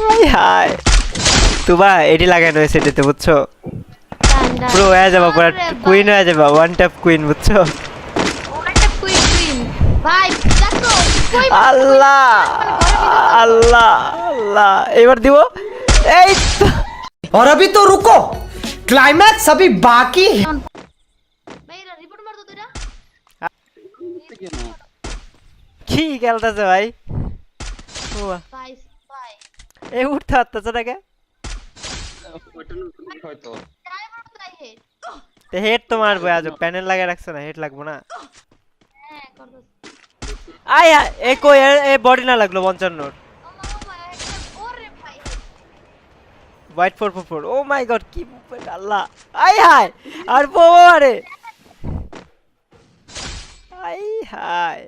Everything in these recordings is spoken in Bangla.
হাই হাই তুবা এটি লাগানো হয়েছে এটাতে বুঝছো ডান, ডান। পুরো হয়ে যাবো পুরো আরে কুইন হয়ে যাবো ওয়ান ট্যাপ কুইন বুঝছো ওটা কুইন কুইন ভাই দেখো কুইন আল্লাহ আল্লাহ আল্লাহ এবার দিব এই তো। और अभी तो रुको क्लाइमैक्स अभी बाकी है ভাই এরা রিপোর্ট মার তো তুইরা কি খেলতেছে ভাই এই উঠতে পারতেছে নাকি হে হেড তো মারবো আজ প্যানেল লাগিয়ে রাখছে না হেড লাগবো না। হ্যাঁ আয় এ কই এ- এ বডি না লাগল পঞ্চান্নর। White four four four oh my god কি আল্লাহ। আয় হায় আর বাবারে আই হায়।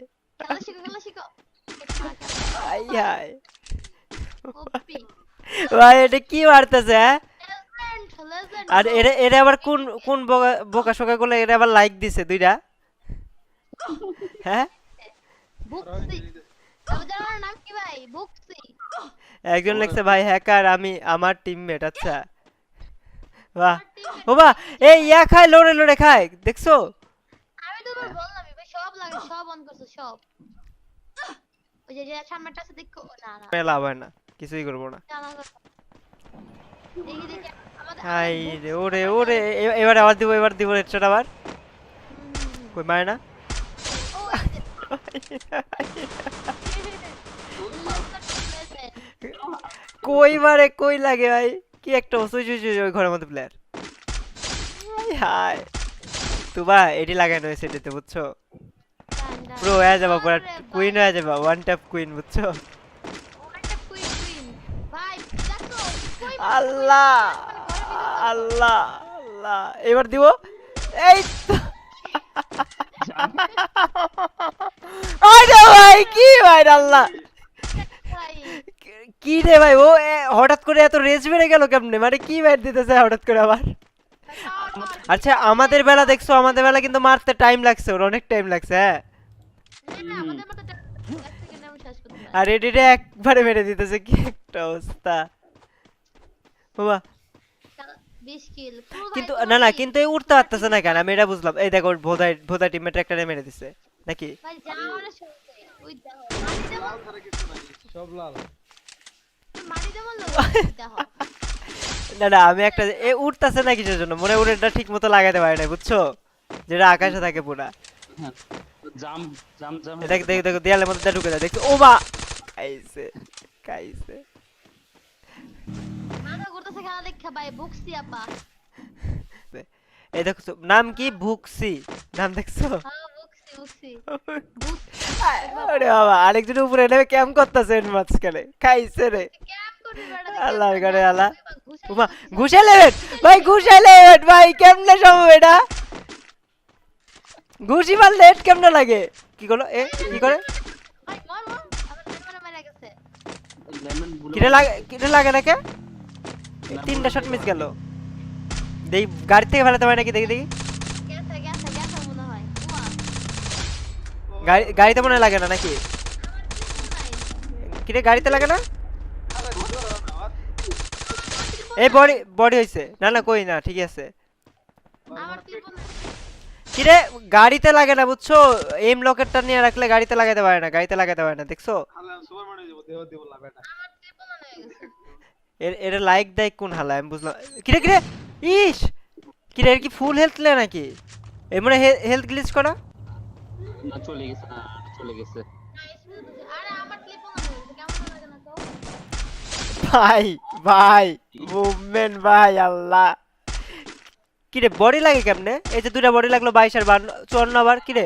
আই হায়। ভাই এটা কি মারতেছে হ্যাঁ? আর এরা এরা আবার কোন কোন বোকা- বোকা শোকা গুলো এরা আবার লাইক দিছে দুইটা? হ্যাঁ? বুকসি তবে জানার নাম কি ভাই? বুকসি একজন লিখছে ভাই হ্যাকার আমি আমার টিমমেট আচ্ছা। বাহ। ও বাহ এই ইয়া খায় লড়ে লড়ে খায় দেখছ? আমি তো বললাম ভাই সব লাগে সব অন করছ সব। ওই যে যে সামনেটা আছে দেখো না না। আমি লাভ হয় না। কিছুই করব না। হাই রে ওরে ওরে এবার আবার দিব এবার দিব হেডশট আবার। কই মারে না? কই মারে কই লাগে ভাই? কি একটা ওসুই সুই সুই ওই ঘরের মধ্যে প্লেয়ার হাই তুবা এটি লাগানো হয়েছে এটাতে বুঝছ? পুরো হয়ে যাব পুরো কুইন হয়ে যাব ওয়ান ট্যাপ কুইন বুঝছ? আল্লাহ আল্লাহ আল্লাহ। এবার দিব? এই ভাই কি ভাই আল্লাহ। কি রে ভাই ও হঠাৎ করে এত রেস বেড়ে গেল কেমনে? মানে কি ব্যাট দিতেছে হঠাৎ করে আবার? আচ্ছা আমাদের বেলা দেখছ আমাদের বেলা কিন্তু মারতে টাইম লাগছে ওর অনেক টাইম লাগছে হ্যাঁ? আর এডিটে একবারে মেরে দিতেছে কি একটা অবস্থা। বাবা। কিন্তু না না কিন্তু এই উঠতে পারতেছে না কেন? আমি এটা বুঝলাম। এই দেখো ভোদাই ভোদাই টিমমেট একটা মেরে দিছে। নাকি? না না আমি একটা এ উঠতেছে না কিসের জন্য? মনে উড়ে এটা ঠিক মতো লাগাতে পারে না বুঝছ? যেটা আকাশে থাকে পুরা। জাম জাম জাম দেখ দেখ দেখো দেয়ালের মধ্যে ঢুকে যায় দেখছ? ও বা এই দেখছ নাম কি? ভুকসি। নাম দেখছ? আরে বাবা আরেকজন উপরে নেমে ক্যাম্প করতেছে মাঝখানে। খাইছে রে। আল্লাহর আল্লাহ। উমা ঘুষে লেবেন ভাই ঘুষে লেবেন ভাই কেমনে সম্ভব এটা? ঘুষি মারলে হেড কেমনে লাগে? কি করল? এ কি করে? কিরে লাগে কিরে লাগে নাকি তিনটা শট মিস গেল। দেই গাড়ি থেকে ফেলাতে পারে নাকি? দেখি দেখি। গাড়ি গাড়িতে মনে লাগে না নাকি? কিরে গাড়িতে লাগে না? এই বডি বডি হইছে। না না কই না ঠিক আছে। কিরে গাড়িতে লাগে না বুঝছ? এম লকেটটা নিয়ে রাখলে গাড়িতে লাগাতে পারে না গাড়িতে লাগাতে পারে না দেখছ? এর এর লাইক দেয় কোন হালা আমি বুঝলাম। কিরে কিরে? ইস! কিরে এর কি ফুল হেলথ লে নাকি? এর মানে হেলথ গ্লিচ করা? চলে গেছে চলে গেছে। ভাই ভাই মুভমেন্ট ভাই আল্লাহ। কিরে বডি লাগে কেমনে? এই যে দুটা বডি লাগল বাইশ আর বান্ন চুয়ান্ন আবার কিরে?